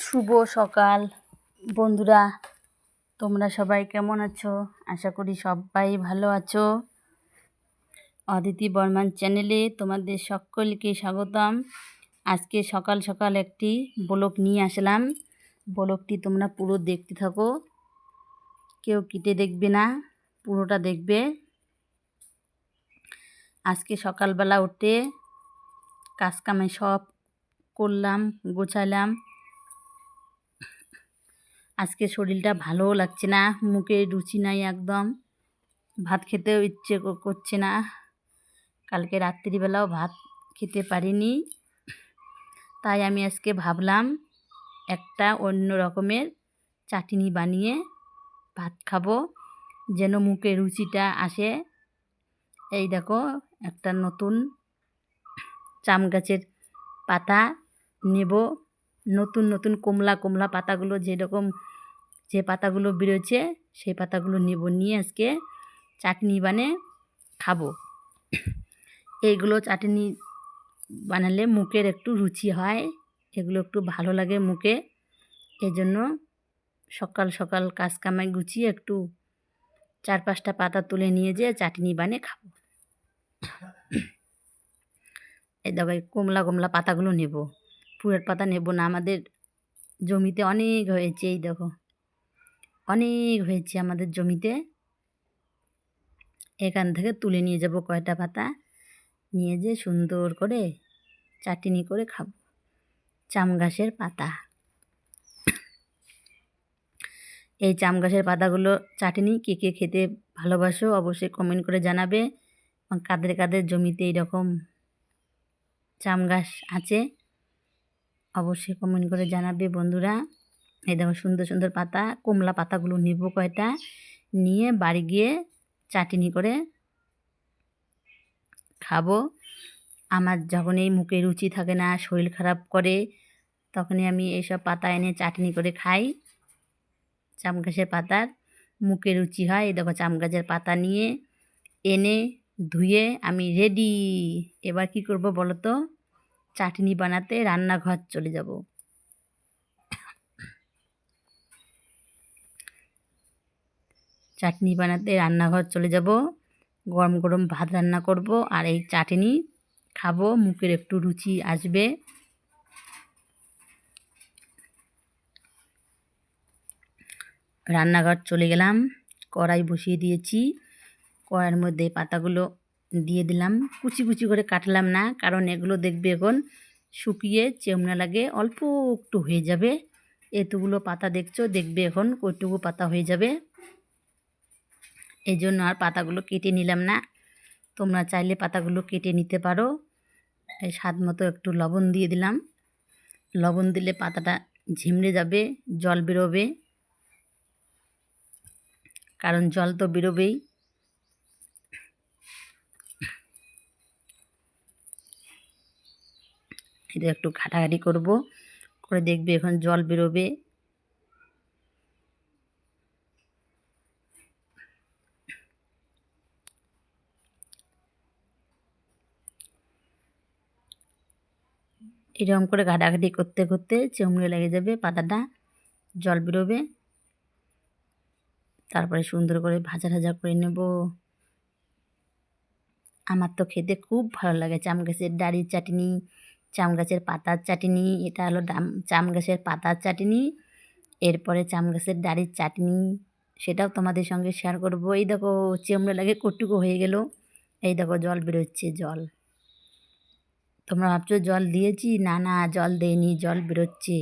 শুভ সকাল। বন্ধুরা, তোমরা সবাই কেমন আছো? আশা করি সবাই ভালো আছো। অদিতি বর্মান চ্যানেলে তোমাদের সকলকে স্বাগতম। আজকে সকাল সকাল একটি ব্লক নিয়ে আসলাম। ব্লকটি তোমরা পুরো দেখতে থাকো। কেউ কেটে দেখবে না, পুরোটা দেখবে। আজকে সকালবেলা উঠে কাজ কামে সব করলাম, গোছালাম। আজকে শরীরটা ভালোও লাগছে না, মুখে রুচি নাই একদম। ভাত খেতেও ইচ্ছে করছে না। কালকে রাত্রিবেলাও ভাত খেতে পারিনি। তাই আমি আজকে ভাবলাম একটা অন্য রকমের চাটনি বানিয়ে ভাত খাব, যেন মুখে রুচিটা আসে। এই দেখো, একটা নতুন চাম গাছের পাতা নেব। নতুন নতুন কমলা কমলা পাতাগুলো যেরকম যে পাতাগুলো বেরোচ্ছে, সেই পাতাগুলো নেব, নিয়ে আজকে চাটনি বানিয়ে খাব। এইগুলো চাটনি বানালে মুখের একটু রুচি হয়, এগুলো একটু ভালো লাগে মুখে। এই জন্য সকাল সকাল কাজ কামাই গুছিয়ে একটু চার পাঁচটা পাতা তুলে নিয়ে যেয়ে চাটনি বানিয়ে খাব। এই দেখো কমলা কমলা পাতাগুলো নেব। ফুলের পাতা নেব না, আমাদের জমিতে অনেক হয়েছে, এই দেখো। অনেক হয়েছে আমাদের জমিতে। এখান থেকে তুলে নিয়ে যাব কয়টা পাতা। নিয়ে যে সুন্দর করে চাটনি করে খাব। চাম গাছের পাতা। এই চাম গাছের পাতাগুলো চাটনি কে কে খেতে ভালোবাসো অবশ্যই কমেন্ট করে জানাবে। কাদের কাদের জমিতে এইরকম চাম গাছ আছে, অবশ্যই কমেন্ট করে জানাবে বন্ধুরা। এই দেখো সুন্দর সুন্দর পাতা, কমলা পাতাগুলো নিব কয়টা? নিয়ে বাড়ি গিয়ে চাটনি করে খাব। আমার যখন এই মুখে রুচি থাকে না, শরীর খারাপ করে, তখনই আমি এইসব পাতা এনে চাটনি করে খাই। চাম গাছের পাতার মুখে রুচি হয়। এই দেখো চাম গাছের পাতা নিয়ে এনে ধুয়ে আমি রেডি এবার কি করব বলো তো? চাটনি বানাতে রান্নাঘর চলে যাব। চাটনি বানাতে রান্নাঘর চলে যাব। গরম গরম ভাত রান্না করব আর এই চাটনি খাব, মুখের একটু রুচি আসবে। রান্নাঘর চলে গেলাম, কড়াই বসিয়ে দিয়েছি। কড়াইয়ের মধ্যে পাতাগুলো দিয়ে দিলাম। কুচি কুচি করে কাটলাম না, কারণ এগুলো দেখবে এখন শুকিয়ে চেমনা লাগে, অল্প একটু হয়ে যাবে। এতগুলো পাতা দেখছ, দেখবে এখন কইটুকু পাতা হয়ে যাবে। এই জন্য আর পাতাগুলো কেটে নিলাম না। তোমরা চাইলে পাতাগুলো কেটে নিতে পারো। এই স্বাদ মতো একটু লবণ দিয়ে দিলাম। লবণ দিলে পাতাটা ঝিমড়ে যাবে, জল বেরোবে। কারণ জল তো বেরোবেই। এটা একটু ঘাটাঘাটি করব, করে দেখবে এখন জল বেরোবে। এরকম করে ঘাটাঘাটি করতে করতে চেমড়ে লেগে যাবে পাতাটা, জল বেরোবে। তারপরে সুন্দর করে ভাজা ভাজা করে নেব। আমার তো খেতে খুব ভালো লাগে চাম গাছের ডাড়ির চাটনি, চাম গাছের পাতার চাটনি, এটা হলো ডাম, চাম গাছের পাতার চাটনি, এরপরে চাম গাছের ডাড়ির চাটনি, সেটাও তোমাদের সঙ্গে শেয়ার করব। এই দেখো, চেমড়ে লাগে কটুকু হয়ে গেল। এই দেখো, জল বেরোচ্ছে, জল। তোমরা ভাবছ জল দিয়েছি? না না, জল দেয়নি জল বেরোচ্ছে।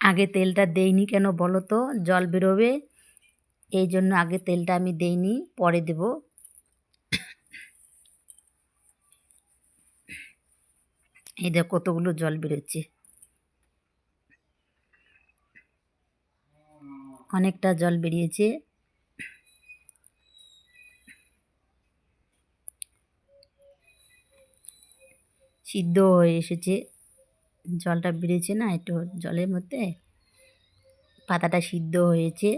আগে তেলটা দেইনি কেন বলো তো? জল বেরোবে, এই জন্য আগে তেলটা আমি দেইনি, পরে দেব। এই দেখ কতগুলো জল বেরোচ্ছে। অনেকটা জল বেরিয়েছে। সিদ্ধ হয়ে এসেছে। জলটা বেরিয়েছে না একটু জলের মধ্যে। পাতাটা সিদ্ধ হয়েছে।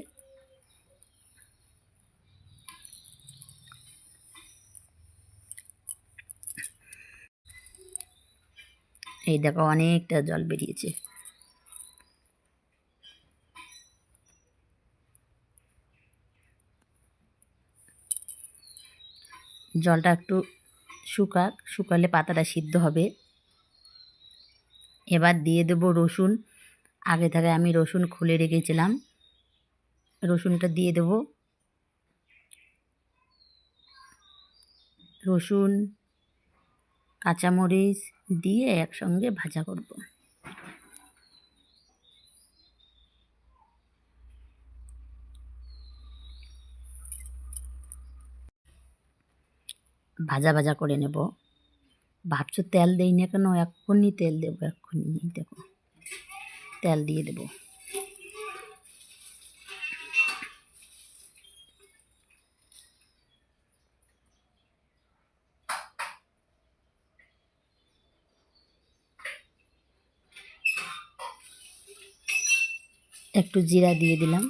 এই দেখো অনেকটা জল বেরিয়েছে। জলটা একটু শুকাক, শুকালে পাতাটা সিদ্ধ হবে। এবার দিয়ে দেব রসুন। আগে থেকে আমি রসুন খুলে রেখেছিলাম। রসুনটা দিয়ে দেব। রসুন, কাঁচামরিচ দিয়ে একসঙ্গে ভাজা করব। ভাজা ভাজা করে নেব। ভাবছ তেল দেই না কেন? এক্ষুনি তেল দেবো, এক্ষুনি দেখো। তেল দিয়ে দেবো। একটু জিরা দিয়ে দিলাম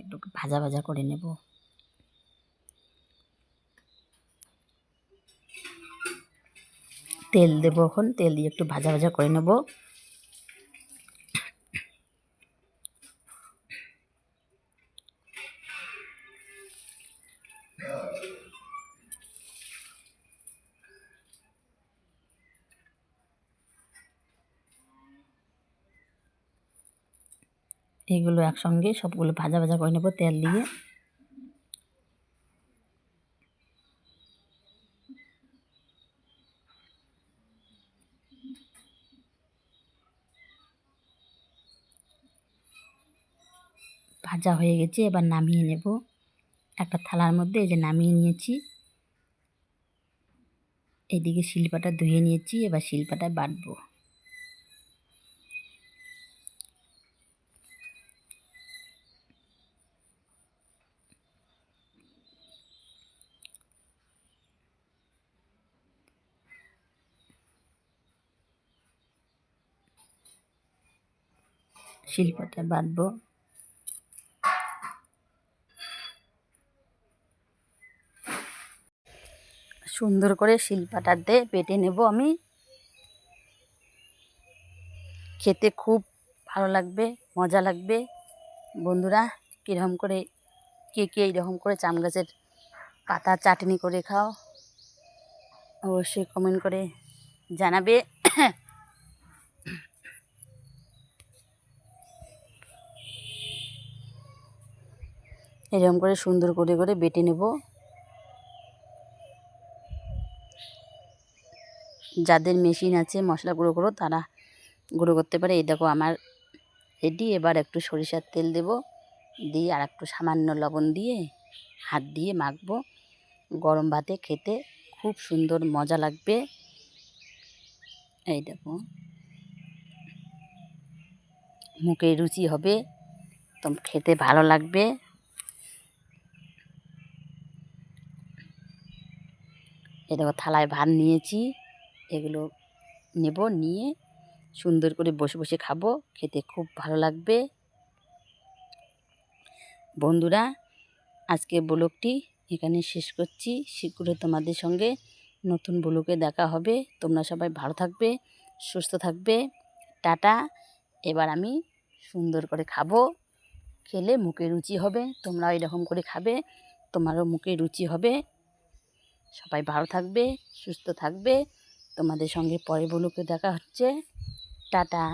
একটু ভাজা ভাজা করে নেব। তেল দেবো এখন তেল দিয়ে একটু ভাজা ভাজা করে নেব। এগুলো একসঙ্গে সবগুলো ভাজা ভাজা করে নেব তেল দিয়ে। ভাজা হয়ে গেছে, এবার নামিয়ে নেব। একটা থালার মধ্যে এই যে নামিয়ে নিয়েছি। এদিকে শিলপাটা ধুয়ে নিয়েছি, এবার শিলপাটায় বাটবো। শিল্পটা বাঁধবো। সুন্দর করে শিল্পাটা দিয়ে বেটে নেব আমি। খেতে খুব ভালো লাগবে, মজা লাগবে। বন্ধুরা, কীরকম করে, কে কে এইরকম করে চাম গাছের পাতা চাটনি করে খাও, অবশ্যই কমেন্ট করে জানাবে। এরকম করে সুন্দর করে করে বেটে নেব। যাদের মেশিন আছে, মশলা গুঁড়ো করো, তারা গুঁড়ো করতে পারে। এই দেখো আমার রেডি এবার একটু সরিষার তেল দেব। দিয়ে আর একটু সামান্য লবণ দিয়ে হাত দিয়ে মাখবো। গরম ভাতে খেতে খুব সুন্দর মজা লাগবে। এই দেখো। মুখে রুচি হবে, তো খেতে ভালো লাগবে। দেখো থালায় ভাত নিয়েছি। এগুলো নেব, নিয়ে সুন্দর করে বসে বসে খাব। খেতে খুব ভালো লাগবে। বন্ধুরা, আজকে ব্লগটি এখানে শেষ করছি। শীঘ্রই তোমাদের সঙ্গে নতুন ব্লগে দেখা হবে। তোমরা সবাই ভালো থাকবে, সুস্থ থাকবে। টাটা। এবার আমি সুন্দর করে খাব। খেলে মুখে রুচি হবে, তোমরাও এরকম করে খাবে, তোমারও মুখে রুচি হবে। সবাই ভালো থাকবে সুস্থ থাকবে। তোমাদের সঙ্গে পরে বলুকে দেখা হচ্ছে। টাটা।